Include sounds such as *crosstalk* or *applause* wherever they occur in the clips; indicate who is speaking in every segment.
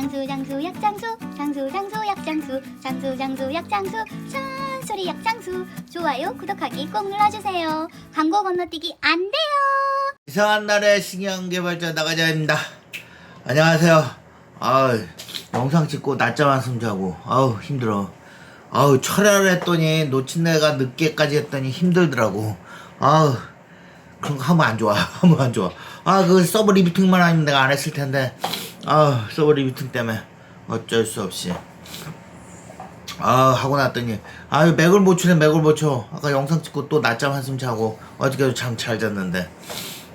Speaker 1: 장수 장수 약장수 장수 장수 약장수 장수 장수 약장수 산소리 약장수 좋아요 구독하기 꼭 눌러주세요 광고 건너뛰기 안 돼요
Speaker 2: 이상한 날의 신경개발자 나가자입니다. 안녕하세요. 아 영상 찍고 낮잠 한숨 자고 아우 힘들어. 아우 철야를 했더니 놓친 내가 늦게까지 했더니 힘들더라고. 아우 그런 거 하면 안 좋아. *laughs* 하면 안 좋아. 아 그 서브 리뷰팅만 아니면 내가 안 했을 텐데. 아우 서브 리뷰팅 때문에 어쩔 수 없이. 아 하고 났더니 아유 맥을 못 추네 맥을 못 쳐. 아까 영상 찍고 또 낮잠 한숨 자고 어저께도 참잘 잤는데.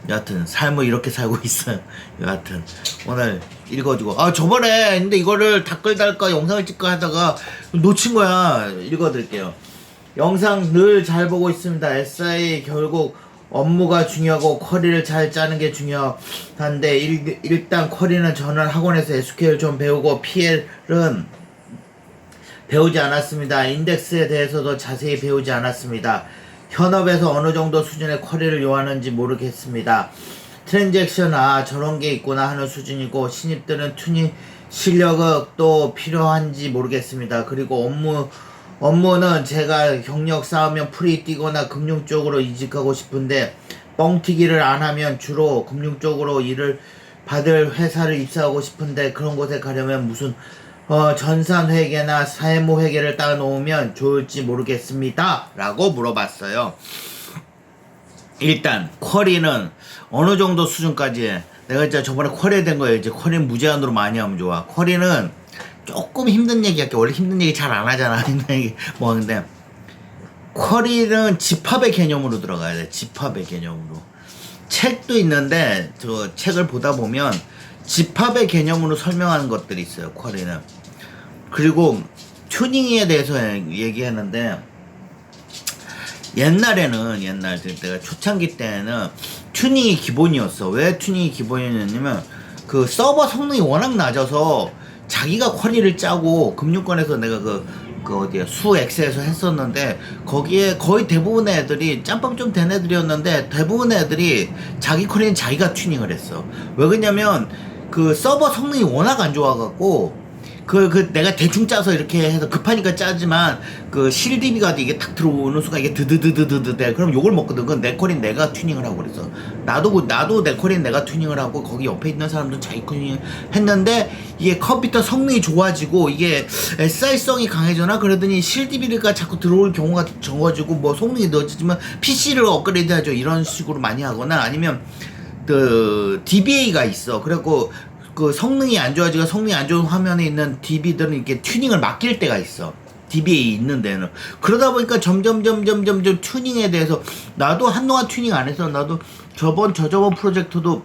Speaker 2: 여하튼 삶을 이렇게 살고 *laughs* 있어요. 여하튼 오늘 읽어주고 아 저번에 근데 이거를 댓글 달까 영상을 찍까 하다가 놓친 거야. 읽어드릴게요. 영상 늘 잘 보고 있습니다. SI 결국 업무가 중요하고 쿼리를 잘 짜는 게 중요한데 일, 일단 쿼리는 저는 학원에서 SQL 좀 배우고 PL은 배우지 않았습니다. 인덱스에 대해서도 자세히 배우지 않았습니다. 현업에서 어느 정도 수준의 쿼리를 요하는지 모르겠습니다. 트랜잭션 아 저런 게 있구나 하는 수준이고 신입들은 튜닝 실력도 필요한지 모르겠습니다. 그리고 업무 업무는 제가 경력 쌓으면 프리 뛰거나 금융 쪽으로 이직하고 싶은데 뻥튀기를 안 하면 주로 금융 쪽으로 일을 받을 회사를 입사하고 싶은데 그런 곳에 가려면 무슨 어, 전산 회계나 사회모 회계를 따 놓으면 좋을지 모르겠습니다. 라고 물어봤어요. 일단 쿼리는 어느 정도 수준까지 해? 내가 진짜 저번에 쿼리 된 거 예요. 이제 쿼리는 무제한으로 많이 하면 좋아. 쿼리는 조금 힘든 얘기 할게. 원래 힘든 얘기 잘 안 하잖아. *laughs* 힘든 얘기 뭐 하는데 쿼리는 집합의 개념으로 들어가야 돼. 집합의 개념으로. 책도 있는데 저 책을 보다 보면 집합의 개념으로 설명하는 것들이 있어요. 쿼리는. 그리고 튜닝에 대해서 얘기하는데 옛날에는 옛날 때가 초창기 때는 튜닝이 기본이었어. 왜 튜닝이 기본이었냐면 그 서버 성능이 워낙 낮아서 자기가 쿼리를 짜고 금융권에서 내가 그, 그 어디야 수 엑스에서 했었는데 거기에 거의 대부분의 애들이 짬밥 좀된 애들이었는데 대부분의 애들이 자기 쿼리는 자기가 튜닝을 했어. 왜 그러냐면 그 서버 성능이 워낙 안 좋아갖고 그, 그, 내가 대충 짜서 이렇게 해서 급하니까 짜지만, 그, 실DB가 이게 탁 들어오는 순간 이게 드드드드드드 돼. 그럼 욕을 먹거든. 그건 내 컬인 내가 튜닝을 하고 그랬어. 나도, 그- 나도 내 컬인 내가 튜닝을 하고, 거기 옆에 있는 사람도 자기 튜닝 했는데, 이게 컴퓨터 성능이 좋아지고, 이게 SI성이 강해져나? 그러더니 실DB가 자꾸 들어올 경우가 적어지고, 뭐 성능이 늦어지면 PC를 업그레이드 하죠. 이런 식으로 많이 하거나, 아니면, 그 DBA가 있어. 그래갖고 그 성능이 안 좋아지고 성능이 안 좋은 화면에 있는 DB들은 이렇게 튜닝을 맡길 때가 있어. DBA 있는 데는 그러다 보니까 점점 점점 점점 튜닝에 대해서 나도 한동안 튜닝 안 해서 나도 저번 저저번 프로젝트도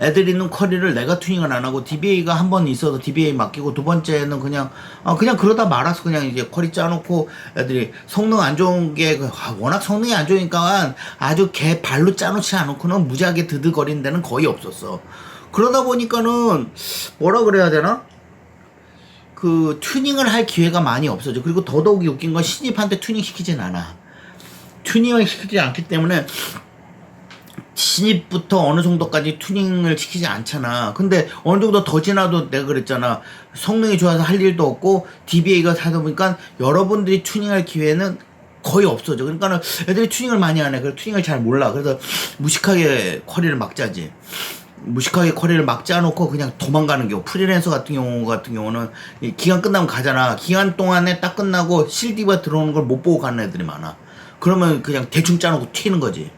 Speaker 2: 애들 있는 쿼리를 내가 튜닝을 안 하고 DBA가 한 번 있어서 DBA 맡기고 두 번째는 그냥 아 그냥 그러다 말아서 그냥 이제 쿼리 짜놓고 애들이 성능 안 좋은 게 그, 아, 워낙 성능이 안 좋으니까 아주 개 발로 짜놓지 않고는 무지하게 드드거리는 데는 거의 없었어. 그러다 보니까는 뭐라 그래야 되나? 그 튜닝을 할 기회가 많이 없어져. 그리고 더더욱이 웃긴 건 신입한테 튜닝 시키진 않아. 튜닝을 시키지 않기 때문에 신입부터 어느 정도까지 튜닝을 시키지 않잖아. 근데 어느 정도 더 지나도 내가 그랬잖아. 성능이 좋아서 할 일도 없고 DBA가 사다 보니까 여러분들이 튜닝할 기회는 거의 없어져. 그러니까는 애들이 튜닝을 많이 안 해. 그래서 튜닝을 잘 몰라. 그래서 무식하게 쿼리를 막 짜지. 무식하게 쿼리를 막 짜놓고 그냥 도망가는 경우 프리랜서 같은 경우 같은 경우는 이 기간 끝나면 가잖아. 기간 동안에 딱 끝나고 실디가 들어오는 걸 못 보고 가는 애들이 많아. 그러면 그냥 대충 짜놓고 튀는 거지.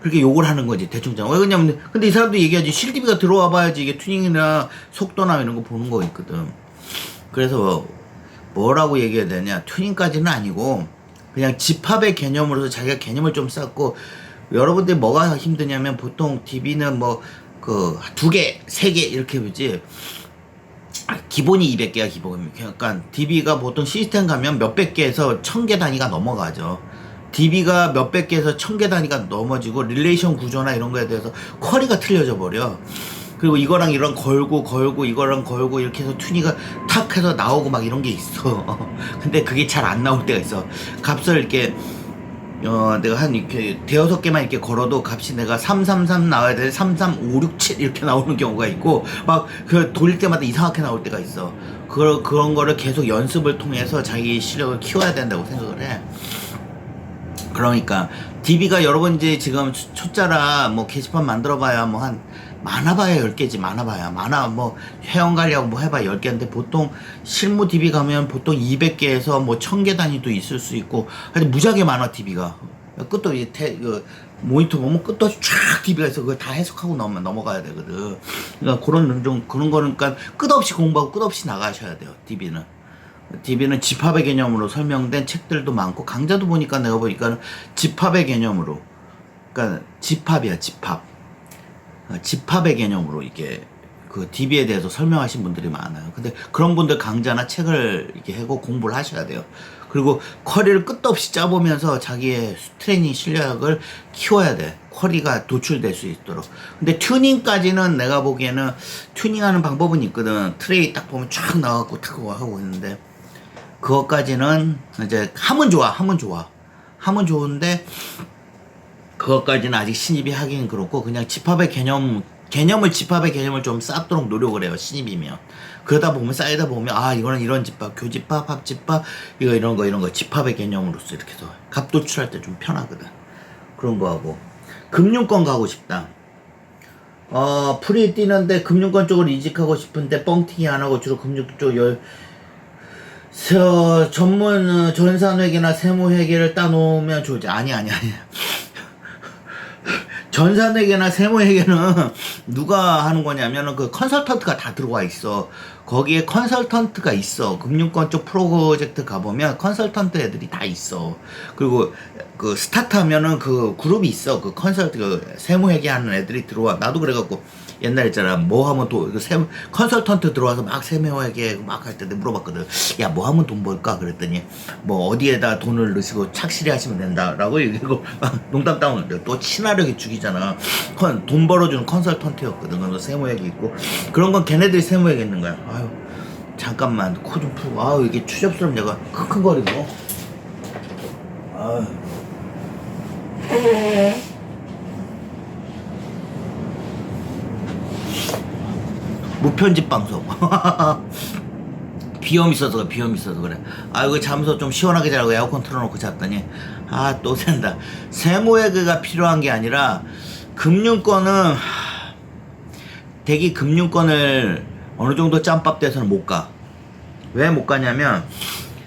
Speaker 2: 그렇게 욕을 하는 거지 대충 짜왜 그러냐면 근데 이 사람도 얘기하지 실디비가 들어와 봐야지 이게 튜닝이나 속도나 이런 거 보는 거 있거든. 그래서 뭐라고 얘기해야 되냐 튜닝까지는 아니고 그냥 집합의 개념으로서 자기가 개념을 좀 쌓고 여러분들이 뭐가 힘드냐면 보통 DB는 뭐 그 두 개, 세 개 이렇게 보지. 아, 기본이 200개야 기본이. 그러니까 DB가 보통 시스템 가면 몇백 개에서 천 개 단위가 넘어가죠. DB가 몇백 개에서 천 개 단위가 넘어지고 릴레이션 구조나 이런 거에 대해서 쿼리가 틀려져 버려. 그리고 이거랑 이런 걸고 걸고 이거랑 걸고 이렇게 해서 튜니가 탁 해서 나오고 막 이런 게 있어. *laughs* 근데 그게 잘 안 나올 때가 있어. 값을 이렇게 어, 내가 한 이렇게 대여섯 개만 이렇게 걸어도 값이 내가 333 나와야 돼. 33567 이렇게 나오는 경우가 있고, 막 그 돌릴 때마다 이상하게 나올 때가 있어. 그, 그런 거를 계속 연습을 통해서 자기 실력을 키워야 된다고 생각을 해. 그러니까 DB가 여러 번 이제 지금 초- 초짜라 뭐 게시판 만들어봐야 뭐한 많아봐야 10개지 많아봐야. 많아 뭐 회원 관리하고 뭐 해봐야 10개인데 보통 실무 DB 가면 보통 200개에서 뭐 1000개 단위도 있을 수 있고 하여튼 무지하게 많아 DB가. 끝도 이 태, 그 모니터 보면 끝도 쫙 DB가 있어. 그걸 다 해석하고 넘어, 넘어가야 되거든. 그러니까 그런 좀 그런 거는 그러니까 끝없이 공부하고 끝없이 나가셔야 돼요 DB는. DB는 집합의 개념으로 설명된 책들도 많고 강좌도 보니까 내가 보니까 집합의 개념으로. 그러니까 집합이야 집합. 어, 집합의 개념으로 이게 그 DB에 대해서 설명하신 분들이 많아요. 근데 그런 분들 강좌나 책을 이렇게 하고 공부를 하셔야 돼요. 그리고 쿼리를 끝도 없이 짜보면서 자기의 트레이닝 실력을 키워야 돼. 쿼리가 도출될 수 있도록. 근데 튜닝까지는 내가 보기에는 튜닝하는 방법은 있거든. 트레이 딱 보면 쫙 나와갖고 탁 하고 있는데 그것까지는 이제 하면 좋아, 하면 좋아, 하면 좋은데 그것까지는 아직 신입이 하긴 그렇고 그냥 집합의 개념 개념을 집합의 개념을 좀 쌓도록 노력을 해요 신입이면. 그러다 보면 쌓이다 보면 아 이거는 이런 집합 교집합 합집합 이거 이런 거 이런 거 집합의 개념으로서 이렇게 해서 값 도출할 때 좀 편하거든. 그런 거 하고. 금융권 가고 싶다. 어 풀이 뛰는데 금융권 쪽으로 이직하고 싶은데 뻥튀기 안 하고 주로 금융 쪽 열, 저 전문 어, 전산회계나 세무회계를 따놓으면 좋지. 아니 아니 아니 전산회계나 세무회계는 *laughs* 누가 하는 거냐면은 그 컨설턴트가 다 들어와 있어. 거기에 컨설턴트가 있어. 금융권 쪽 프로젝트 가보면 컨설턴트 애들이 다 있어. 그리고 그 스타트 하면은 그 그룹이 있어. 그 컨설트, 그 세무회계 하는 애들이 들어와. 나도 그래갖고 옛날에 있잖아. 뭐 하면 또, 그 세무, 컨설턴트 들어와서 막 세무회계 막할 때 물어봤거든. 야, 뭐 하면 돈 벌까? 그랬더니 뭐 어디에다 돈을 넣으시고 착실히 하시면 된다라고 얘기하고 *laughs* 농담 따오는 또 친화력이 죽이잖아. 컨, 돈 벌어주는 컨설턴트였거든. 그래서 세무회계 있고 그런 건 걔네들이 세무회계 있는 거야. 아유 잠깐만 코좀 풀고 아유 이게 추접스러움 내가 크크거리고 아유 편집 방송 *laughs* 비염 있어서 그래, 비염 있어서 그래. 아이고 잠서 좀 시원하게 자고 에어컨 틀어놓고 잤더니 아 또 샌다. 세무회계가 필요한 게 아니라 금융권은 하, 대기 금융권을 어느 정도 짬밥 돼서는 못 가. 왜 못 가냐면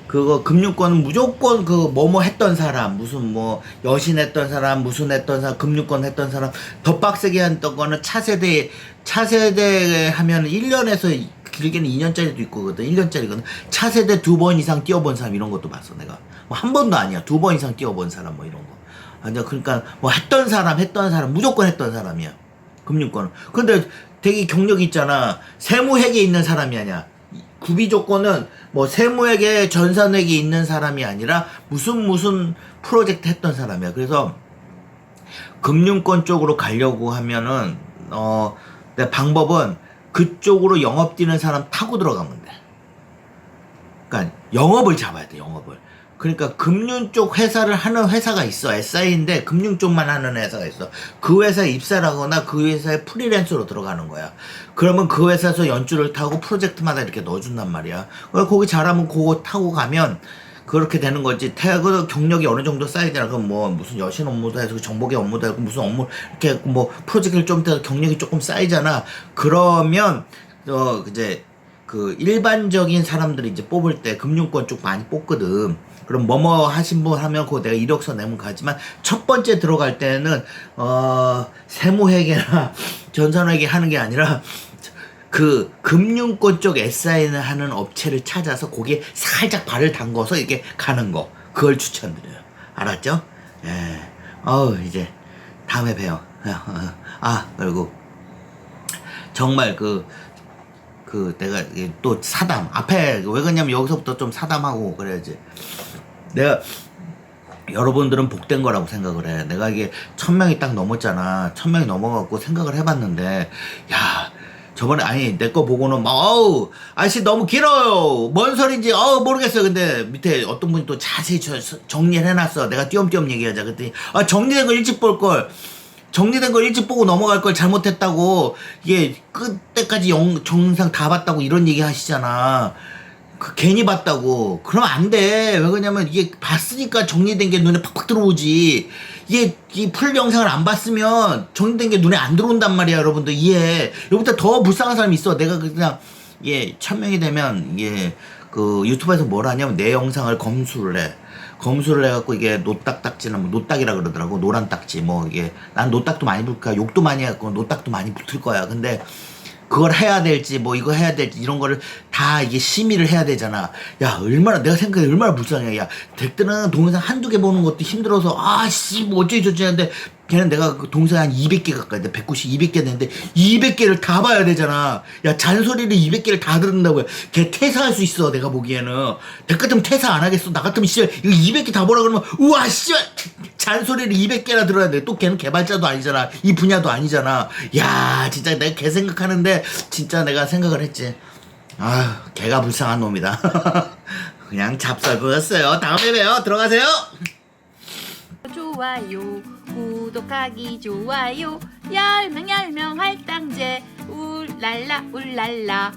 Speaker 2: 그거 금융권은 무조건 그 뭐뭐 했던 사람 무슨 뭐 여신 했던 사람 무슨 했던 사람 금융권 했던 사람 더 빡세게 했던 거는 차세대 차세대 하면 1년에서 길게는 2년짜리도 있거든. 1년짜리거든. 차세대 두 번 이상 뛰어본 사람 이런 것도 봤어 내가. 뭐 한 번도 아니야. 두 번 이상 뛰어본 사람 뭐 이런 거. 아니야 그러니까 뭐 했던 사람 했던 사람 무조건 했던 사람이야. 금융권은. 근데 되게 경력이 있잖아. 세무회계 있는 사람이 아니야 구비 조건은 뭐 세무회계 전산회계 있는 사람이 아니라 무슨 무슨 프로젝트 했던 사람이야. 그래서 금융권 쪽으로 가려고 하면은 어내 방법은 그쪽으로 영업 뛰는 사람 타고 들어가면 돼. 그러니까 영업을 잡아야 돼. 영업을. 그러니까 금융 쪽 회사를 하는 회사가 있어. SI인데 금융 쪽만 하는 회사가 있어. 그 회사에 입사를 하거나 그 회사에 프리랜서로 들어가는 거야. 그러면 그 회사에서 연주를 타고 프로젝트마다 이렇게 넣어준단 말이야. 거기 잘하면 그거 타고 가면 그렇게 되는 거지. 태그 경력이 어느 정도 쌓이잖아. 그럼 뭐 무슨 여신 업무도 해서 정보계 업무도 하고 무슨 업무 이렇게 뭐 프로젝트를 좀더 경력이 조금 쌓이잖아. 그러면 어 이제 그 일반적인 사람들이 이제 뽑을 때 금융권 쪽 많이 뽑거든. 그럼 뭐뭐 하신 분 하면 그거 내가 이력서 내면 가지만 첫 번째 들어갈 때는 어 세무회계나 *laughs* 전산회계 하는 게 아니라 그 금융권 쪽 SI는 하는 업체를 찾아서 거기에 살짝 발을 담궈서 이렇게 가는 거 그걸 추천드려요. 알았죠? 예. 어우 이제 다음에 봬요. 아 그리고 정말 그, 그, 내가 또 사담. 앞에, 왜 그러냐면 여기서부터 좀 사담하고 그래야지. 내가, 여러분들은 복된 거라고 생각을 해. 내가 이게 천 명이 딱 넘었잖아. 천 명이 넘어갖고 생각을 해봤는데, 야, 저번에 아니 내 거 보고는 막 어우 아저씨 너무 길어요 뭔 소린지 어우 모르겠어요 근데 밑에 어떤 분이 또 자세히 저- 정리를 해놨어 내가 띄엄띄엄 얘기하자 그랬더니 아 정리된 거 일찍 볼걸 정리된 걸 일찍 보고 넘어갈 걸 잘못했다고 이게 끝때까지 영, 정상 다 봤다고 이런 얘기 하시잖아. 그 괜히 봤다고. 그러면 안 돼 왜 그러냐면 이게 봤으니까 정리된 게 눈에 팍팍 들어오지. 이게 이 풀 영상을 안 봤으면 정리된 게 눈에 안 들어온단 말이야 여러분들. 이해. 여기보다 더 불쌍한 사람이 있어. 내가 그냥 이게 천명이 되면 이게 그 유튜브에서 뭘 하냐면 내 영상을 검수를 해 검수를 해갖고 이게 노딱딱지는 뭐 노딱이라 그러더라고 노란 딱지 뭐 이게 난 노딱도 많이 붙을까 욕도 많이 해갖고 노딱도 많이 붙을 거야 근데 그걸 해야 될지 뭐 이거 해야 될지 이런 거를 다 이게 심의를 해야 되잖아. 야 얼마나 내가 생각해 얼마나 불쌍해. 야 덱들은 동영상 한두 개 보는 것도 힘들어서 아씨 뭐 어쩌지 저쩌지 하는데 걔는 내가 그 동영상 한 200개 가까이 돼. 190, 200개 되는데 200개를 다 봐야 되잖아. 야 잔소리를 200개를 다 듣는다고요. 걔 퇴사할 수 있어 내가 보기에는. 덱 같으면 퇴사 안 하겠어. 나 같으면 씨발 이거 200개 다 보라 그러면 우와 씨발 잔소리를 200개나 들어야 돼. 또 걔는 개발자도 아니잖아. 이 분야도 아니잖아. 야, 진짜 내가 걔 생각하는데 진짜 내가 생각을 했지. 아, 걔가 불쌍한 놈이다. *laughs* 그냥 잡살거였어요. 다음에 봬요. 들어가세요.
Speaker 3: 좋아요. 구독하기 좋아요. 열명 열명 할당제. 울랄라 울랄라